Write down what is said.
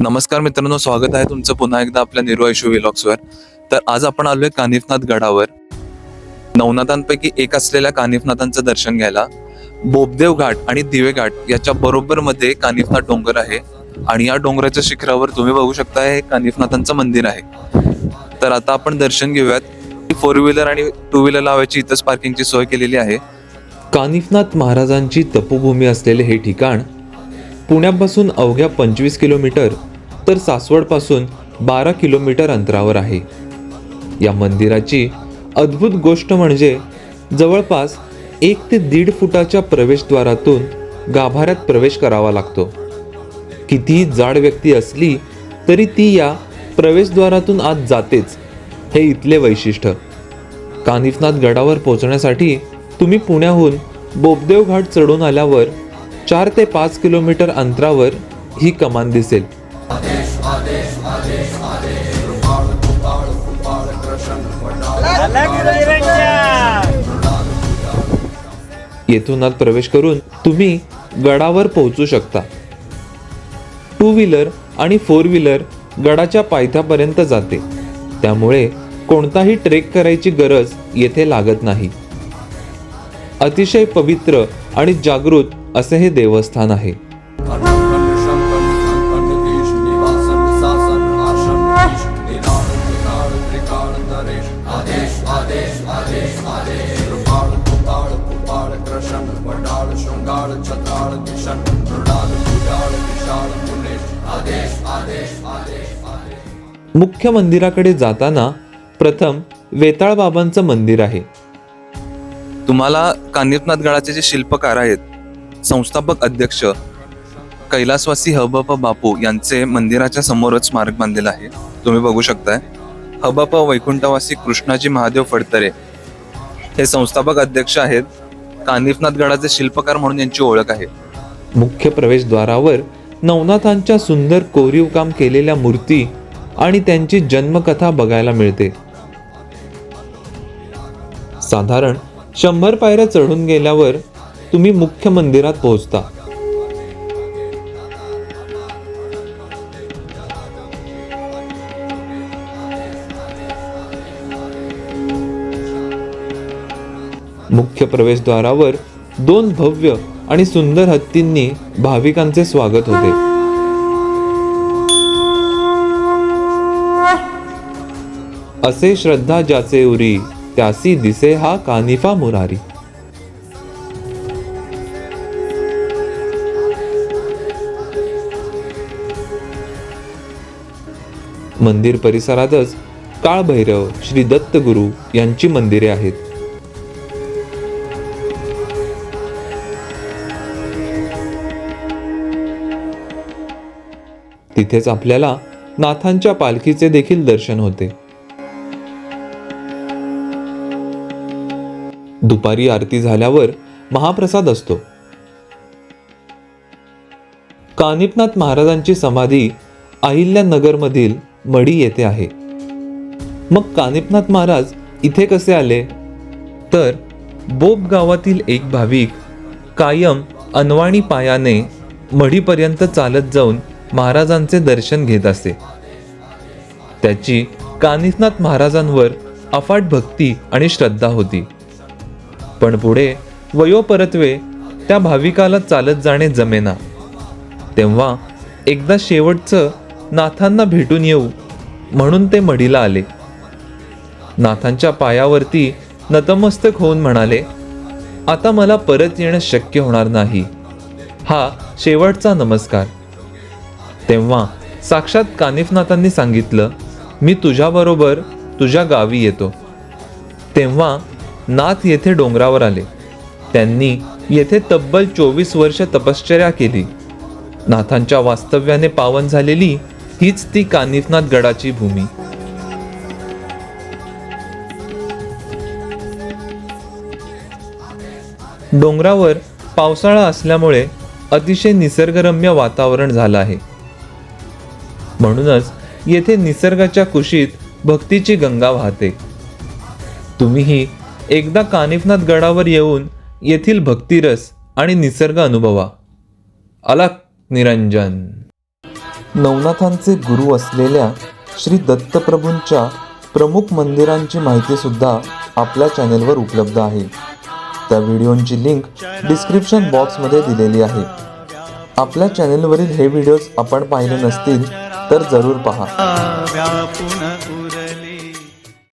नमस्कार मित्रांनो स्वागत आहे तुमचं पुन्हा एकदा आपल्या निरो इशू व्लॉग्सवर तर आज आपण आलोय कानिफनाथ गडावर. नवनाथांपैकी एक असलेल्या कानिफनाथांचं दर्शन घ्यायला. बोबदेव घाट आणि दिवे घाट याच्या बरोबर मध्ये कानिफनाथ डोंगर आहे. आणि या डोंगराच्या शिखरावर तुम्ही बघू शकता हे कानिफनाथांचं मंदिर आहे. तर आता आपण दर्शन घेऊयात. फोर व्हीलर आणि टू व्हीलर लावायची इथंच पार्किंगची सोय केलेली आहे. कानिफनाथ महाराजांची तपोभूमी असलेले हे ठिकाण पुण्यापासून अवघ्या पंचवीस किलोमीटर तर सासवडपासून बारा किलोमीटर अंतरावर आहे. या मंदिराची अद्भुत गोष्ट म्हणजे जवळपास एक ते दीड फुटाच्या प्रवेशद्वारातून गाभाऱ्यात प्रवेश करावा लागतो. कितीही जाड व्यक्ती असली तरी ती या प्रवेशद्वारातून आत जातेच हे इथले वैशिष्ट्य. कानिफनाथ गडावर पोहोचण्यासाठी तुम्ही पुण्याहून बोबदेव घाट चढून आल्यावर चार ते पाच किलोमीटर अंतरावर ही कमान दिसेल. येथून आत प्रवेश करून तुम्ही गडावर पोहोचू शकता. टू व्हीलर आणि फोर व्हीलर गडाच्या पायथ्यापर्यंत जाते. त्यामुळे कोणताही ट्रेक करायची गरज येथे लागत नाही. अतिशय पवित्र आणि जागृत असे हे देवस्थान आहे. मुख्य मंदिराकडे जाताना प्रथम वेताळ बाबांचं मंदिर आहे. तुम्हाला कानिफनाथ गडाचे जे शिल्पकार आहेत संस्थापक अध्यक्ष कैलासवासी हबप बापू यांचे मंदिराच्या समोरच स्मारक बांधलेलं आहे. तुम्ही बघू शकताय. हबप वैकुंठवासी कृष्णाजी महादेव फडतरे हे संस्थापक अध्यक्ष आहेत. कानिफनाथ गडाचे शिल्पकार म्हणून यांची ओळख आहे. मुख्य प्रवेशद्वारावर नवनाथांच्या सुंदर कोरीव काम केलेल्या मूर्ती आणि त्यांची जन्मकथा बघायला मिळते. साधारण शंभर पायऱ्या चढून गेल्यावर तुम्ही मुख्य मंदिरात पोहोचता. मुख्य प्रवेशद्वारावर दोन भव्य आणि सुंदर हत्तींनी भाविकांचे स्वागत होते. असे श्रद्धा ज्याचे उरी त्यासी दिसे हा कानिफा मुरारी मंदिर परिसरातच काळभैरव श्री दत्तगुरु यांची मंदिरे आहेत. तिथेच आपल्याला नाथांच्या पालखीचे देखील दर्शन होते. दुपारी आरती झाल्यावर महाप्रसाद असतो. कानिपनाथ महाराजांची समाधी अहिल्यानगरमधील मढी येथे आहे. मग कानिपनाथ महाराज इथे कसे आले? तर बोब गावातील एक भाविक कायम अनवाणी पायाने मढीपर्यंत चालत जाऊन महाराजांचे दर्शन घेत असे. त्याची कानिफनाथ महाराजांवर अफाट भक्ती आणि श्रद्धा होती. पण पुढे वयोपरत्वे त्या भाविकाला चालत जाणे जमेना. तेव्हा एकदा शेवटचं नाथांना भेटून येऊ म्हणून ते मढीला आले. नाथांच्या पायावरती नतमस्तक होऊन म्हणाले आता मला परत येणं शक्य होणार नाही. हा शेवटचा नमस्कार. तेव्हा साक्षात कानिफनाथांनी सांगितलं मी तुझ्याबरोबर तुझ्या गावी येतो. तेव्हा नाथ येथे डोंगरावर आले. त्यांनी येथे तब्बल चोवीस वर्ष तपश्चर्या केली. नाथांच्या वास्तव्याने पावन झालेली हीच ती कानिफनाथ गडाची भूमी. डोंगरावर पावसाळा असल्यामुळे अतिशय निसर्गरम्य वातावरण झालं आहे. म्हणूनच येथे निसर्गाच्या कुशीत भक्तीची गंगा वाहते. तुम्हीही एकदा कानिफनाथ गडावर येऊन येथील भक्तिरस आणि निसर्ग अनुभवा. अलक निरंजन. नवनाथांचे गुरु असलेल्या श्री दत्तप्रभूंच्या प्रमुख मंदिरांची माहितीसुद्धा आपल्या चॅनेलवर उपलब्ध आहे. त्या व्हिडिओंची लिंक डिस्क्रिप्शन बॉक्समध्ये दिलेली आहे. आपल्या चॅनेलवरील हे व्हिडिओज आपण पाहिले नसतील तर जरूर पहा.